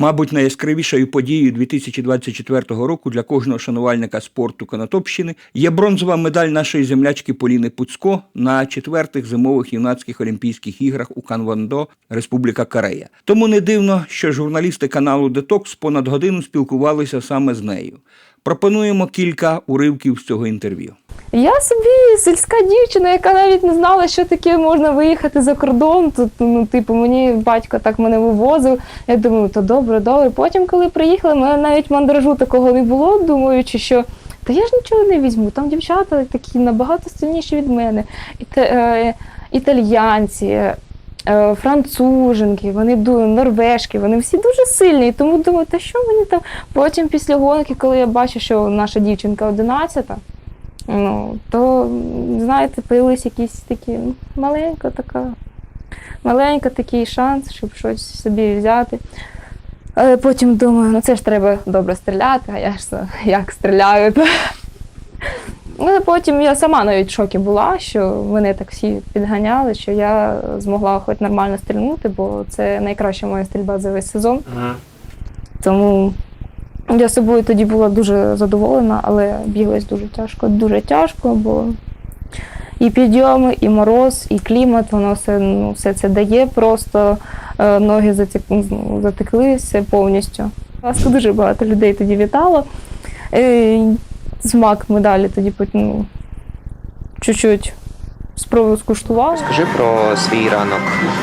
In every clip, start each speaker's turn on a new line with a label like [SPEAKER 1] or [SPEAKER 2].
[SPEAKER 1] Мабуть, найяскравішою подією 2024 року для кожного шанувальника спорту Конотопщини є бронзова медаль нашої землячки Поліни Пуцько на четвертих зимових юнацьких Олімпійських іграх у Канвондо, Республіка Корея. Тому не дивно, що журналісти каналу Детокс понад годину спілкувалися саме з нею. Пропонуємо кілька уривків з цього інтерв'ю.
[SPEAKER 2] Я собі сільська дівчина, яка навіть не знала, що таке можна виїхати за кордон. Тут, ну, типу, мені батько так мене вивозив. Я думаю, то добре, добре. Потім, коли приїхали, мене навіть мандражу такого не було, думаючи, що та я ж нічого не візьму. Там дівчата такі набагато сильніші від мене. Іта, е, італьянці. е, Француженки, вони норвежки, вони всі дуже сильні. І тому думаю, та що мені там. Потім після гонки, коли я бачу, що наша дівчинка 11, Ну, то, знаєте, появились якісь такі ну, маленька така, маленька такий шанс, щоб щось собі взяти. Але потім думаю, ну це ж треба добре стріляти, а я ж як стріляю. То. Але потім я сама навіть в шокі була, що мене так всі підганяли, що я змогла хоч нормально стрільнути, бо це найкраща моя стрільба за весь сезон. Тому я собою тоді була дуже задоволена, але біглась дуже тяжко. Дуже тяжко, бо і підйоми, і мороз, і клімат, воно все, ну, все це дає просто. Е, Ноги затек, ну, затекли все повністю. Нас дуже багато людей тоді вітало. Е, Смак медалі тоді ну, чуть-чуть спробую скуштувала.
[SPEAKER 3] Скажи про свій ранок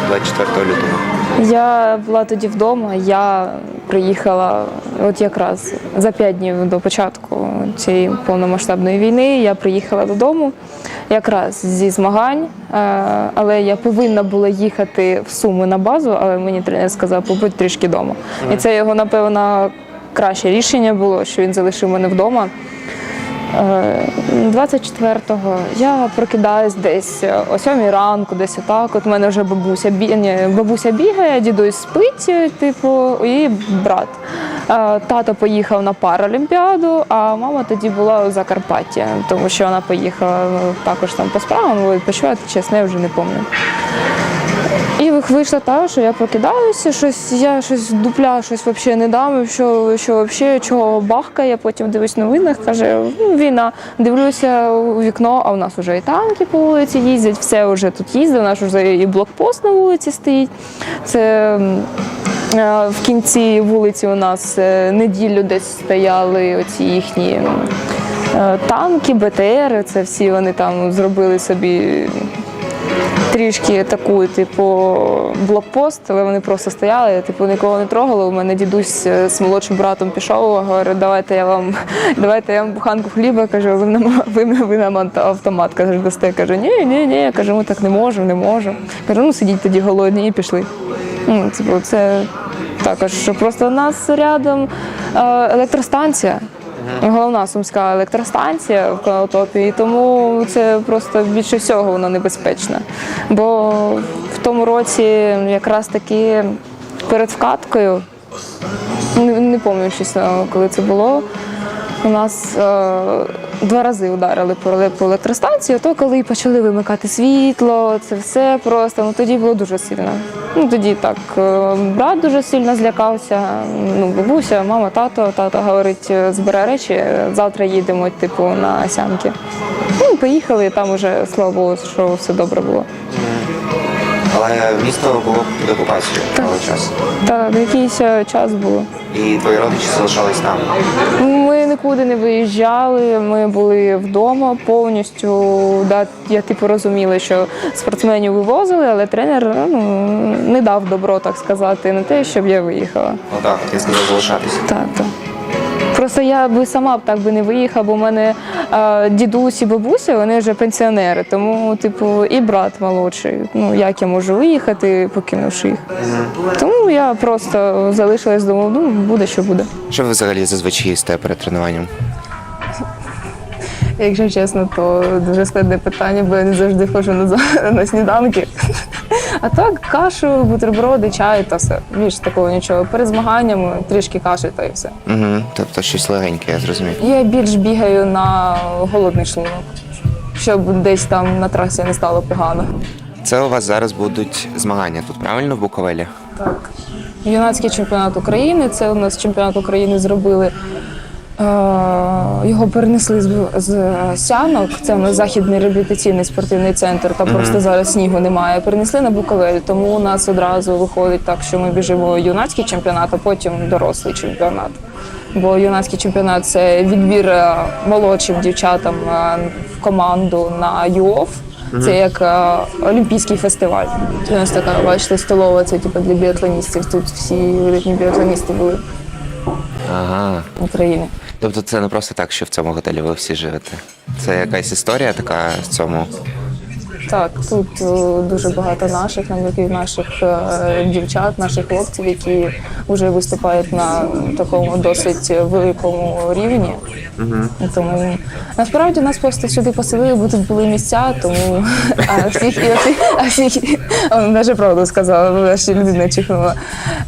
[SPEAKER 3] 24 лютого.
[SPEAKER 2] Я була тоді вдома. Я приїхала от якраз за п'ять днів до початку цієї повномасштабної війни. Я приїхала додому якраз зі змагань, е, але я повинна була їхати в Суми на базу, але мені тренер сказав, побудь трішки вдома. І це його, напевно, краще рішення було, що він залишив мене вдома. Е, 24-го я прокидаюсь десь о 7 ранку, десь отак. От у мене вже бабуся бі... бабуся бігає, дідусь спить, типу, і брат. Е, Тато поїхав на паралімпіаду, а мама тоді була у Закарпатті, тому що вона поїхала також там по справам, відпочивати, чесно, я вже не пам'ятаю. І вийшло так, що я прокидаюся, щось, я щось дупля, щось взагалі не дам, що, що взагалі чого бахкає, потім дивлюсь в новинах, каже, війна. Дивлюся у вікно, а у нас вже і танки по вулиці їздять, все вже тут їздить, у нас вже і блокпост на вулиці стоїть. Це е, в кінці вулиці у нас е, неділю десь стояли оці їхні е, танки, БТР, це всі вони там зробили собі трішки таку, типу, блокпост, але вони просто стояли, типу, нікого не трогали. У мене дідусь е, з молодшим братом пішов, говорить, давайте я вам, давайте я вам буханку хліба, кажу, ви нам, ви, ви нам автомат каже, дасте. Каже, ні, ні, ні, кажу, ми так не можемо, не можемо. Кажу, ну сидіть тоді голодні і пішли. Ну, типу, це також, що просто у нас рядом е, електростанція. Головна сумська електростанція в Конотопі, і тому це просто більше всього воно небезпечне. Бо в тому році якраз таки перед вкаткою, не, не пам'ятаю коли це було. У нас е, два рази ударили по, електростанції, то коли почали вимикати світло, це все просто ну тоді було дуже сильно. Ну тоді так, е, брат дуже сильно злякався. Ну, бабуся, мама, тато, тато говорить, «Е, збирай речі, е, завтра їдемо, типу, на сянки. Ну, поїхали, і там уже, слава Богу, що все добре було.
[SPEAKER 3] Але місто було під окупацією тривалий час.
[SPEAKER 2] Так, якийсь час було.
[SPEAKER 3] І твої родичі залишались там.
[SPEAKER 2] Ми нікуди не виїжджали, ми були вдома повністю. Да, я типу розуміла, що спортсменів вивозили, але тренер ну, не дав добро, так сказати, на те, щоб я виїхала.
[SPEAKER 3] Ну так, я сказав залишатися.
[SPEAKER 2] Так, так. Просто я би сама б так би не виїхала, бо в мене дідусь і бабуся, вони вже пенсіонери, тому, типу, і брат молодший. Ну як я можу виїхати, покинувши їх. Тому я просто залишилась, думала, ну буде, що буде.
[SPEAKER 3] Що ви взагалі зазвичай їсте перед тренуванням?
[SPEAKER 2] Якщо чесно, то дуже складне питання, бо я не завжди ходжу на, за- на сніданки. А так, кашу, бутерброди, чай та все. Більш такого нічого. Перед змаганнями трішки каші та і все.
[SPEAKER 3] Угу. Тобто щось легеньке, я зрозумів.
[SPEAKER 2] Я більш бігаю на голодний шлунок, щоб десь там на трасі не стало погано.
[SPEAKER 3] Це у вас зараз будуть змагання тут, правильно, в Буковелі?
[SPEAKER 2] Так. Юнацький чемпіонат України. Це у нас чемпіонат України зробили. Е, Його перенесли з, Сянок, це у нас західний реабілітаційний спортивний центр, там просто зараз снігу немає. Перенесли на Буковель, тому у нас одразу виходить так, що ми біжимо юнацький чемпіонат, а потім дорослий чемпіонат. Бо юнацький чемпіонат це відбір е, молодшим дівчатам е, в команду на ЮОФ. Це як олімпійський фестиваль. У нас така, бачите, столова, це типу для біатлоністів. Тут всі великі біатлоністи були
[SPEAKER 3] Ага.
[SPEAKER 2] в Україні.
[SPEAKER 3] Тобто це не просто так, що в цьому готелі ви всі живете. Це якась історія така в цьому.
[SPEAKER 2] Так, тут е, дуже багато наших навиків, наших е, дівчат, наших хлопців, які вже виступають на такому досить великому рівні. І Тому насправді нас просто сюди поселили, бо тут були місця, тому а всіх і а всіх навіть правду сказала, ще людина чихнула.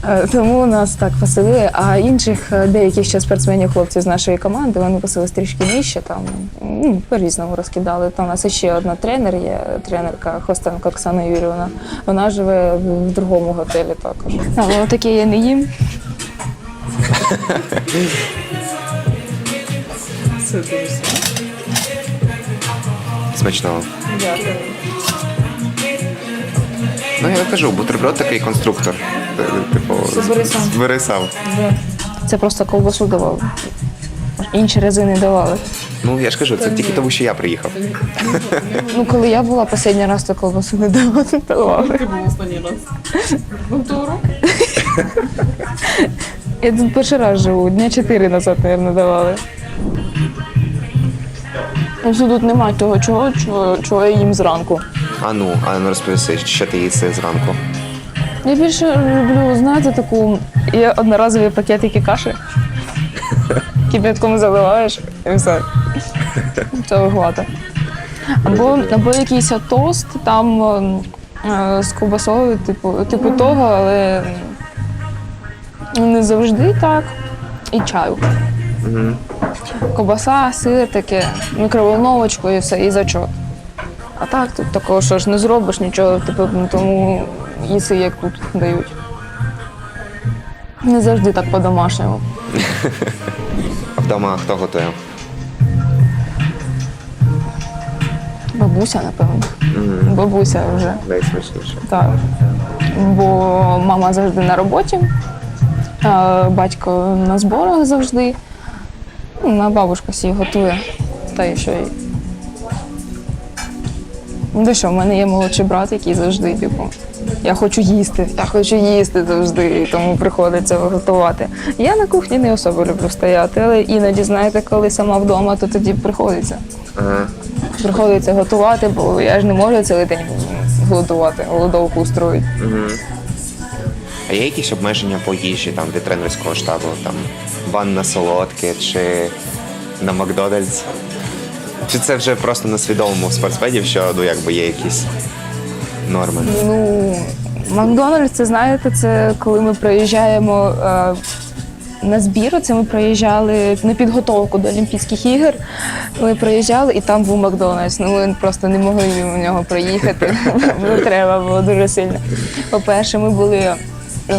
[SPEAKER 2] Е, Тому нас так поселили. А інших деяких ще спортсменів, хлопців з нашої команди, вони поселились трішки нижче, там ну, по-різному розкидали. Там у нас ще одна тренер є, тренерка Хостенко Оксана Юрівна. Вона живе в другому готелі також. А воно таке я не їм.
[SPEAKER 3] Смачного.
[SPEAKER 2] Дякую.
[SPEAKER 3] Ну я кажу, бутерброд такий конструктор. Типу,
[SPEAKER 2] Бери сам.
[SPEAKER 3] бери сам.
[SPEAKER 2] Це просто ковбасу давав. Інші рази не давали.
[SPEAKER 3] Ну я ж кажу, це тільки тому, що я приїхав.
[SPEAKER 2] Ну, коли я була останній раз, то ковбасу не давали.
[SPEAKER 4] Ти був останній раз. Контору.
[SPEAKER 2] Я тут перший раз живу, дня чотири назад, мабуть, давали. Ну, що тут немає того, чого, чого, чого я їм зранку.
[SPEAKER 3] А ну, а ну розповіси, що ти їси зранку.
[SPEAKER 2] Я більше люблю, знаєте, таку є одноразові пакетики каші. Кип'ятком заливаєш і все. Це вигвата. Або, або якийсь тост там е, з ковбасою, типу, типу того, але не завжди так. І чаю. Ковбаса, сир таке, мікроволновочку і все, і зачот. А так, тут такого що ж не зробиш нічого, типу, тому їси як тут дають. Не завжди так по-домашньому.
[SPEAKER 3] А вдома хто готує?
[SPEAKER 2] Бабуся, напевно. Бабуся вже.
[SPEAKER 3] Найсмачніше.
[SPEAKER 2] Так. Бо мама завжди на роботі, а батько на зборах завжди. Ну, бабушка всі готує. Та й що. Ну що, в мене є молодший брат, який завжди, типу, я хочу їсти, я хочу їсти завжди, тому приходиться готувати. Я на кухні не особо люблю стояти, але іноді, знаєте, коли сама вдома, то тоді приходиться.
[SPEAKER 3] Ага.
[SPEAKER 2] Приходиться готувати, бо я ж не можу цілий день голодувати, голодовку устроїть.
[SPEAKER 3] А є якісь обмеження по їжі там від тренерського штабу? Там бан на солодке чи на Макдональдс? Чи це вже просто на свідомому спортсменів, що ну якби є якісь норми?
[SPEAKER 2] Ну, Макдональдс, це знаєте, це коли ми приїжджаємо е, на збір, це ми приїжджали на підготовку до Олімпійських ігор. Ми приїжджали і там був Макдональдс. Ну ми просто не могли в нього приїхати. Бо треба було дуже сильно. По-перше, ми були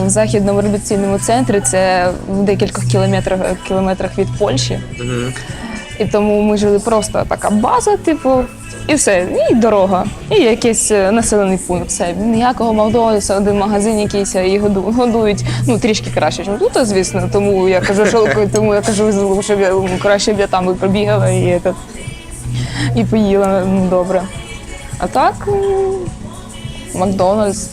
[SPEAKER 2] в західному реабілітаційному центрі, це в декількох кілометрах, кілометрах від Польщі. І тому ми жили просто така база, типу, і все, і дорога, і якийсь е, населений пункт. Все. Ніякого Макдональдса, один магазин якийсь і году- годують ну, трішки краще, ніж тут, звісно. Тому я кажу, що тому я кажу, щоб я краще б я там би пробігала і, і поїла ну, добре. А так, Макдональдс,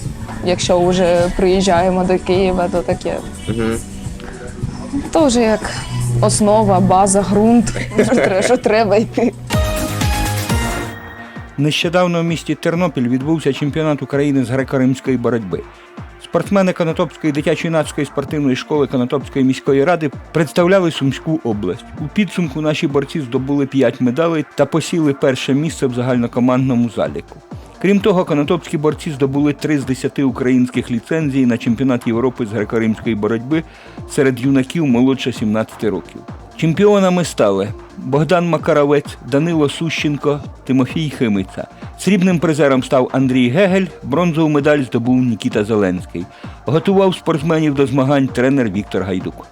[SPEAKER 2] якщо вже приїжджаємо до Києва, то таке. То вже як основа, база, ґрунт, що треба йти.
[SPEAKER 1] Нещодавно в місті Тернопіль відбувся чемпіонат України з греко-римської боротьби. Спортсмени Конотопської дитячо-юнацької спортивної школи Конотопської міської ради представляли Сумську область. У підсумку наші борці здобули 5 медалей та посіли перше місце в загальнокомандному заліку. Крім того, конотопські борці здобули 3 з 10 українських ліцензій на чемпіонат Європи з греко-римської боротьби серед юнаків молодше 17 років. Чемпіонами стали Богдан Макаравець, Данило Сущенко, Тимофій Химиця. Срібним призером став Андрій Гегель, бронзову медаль здобув Нікіта Зеленський. Готував спортсменів до змагань тренер Віктор Гайдук.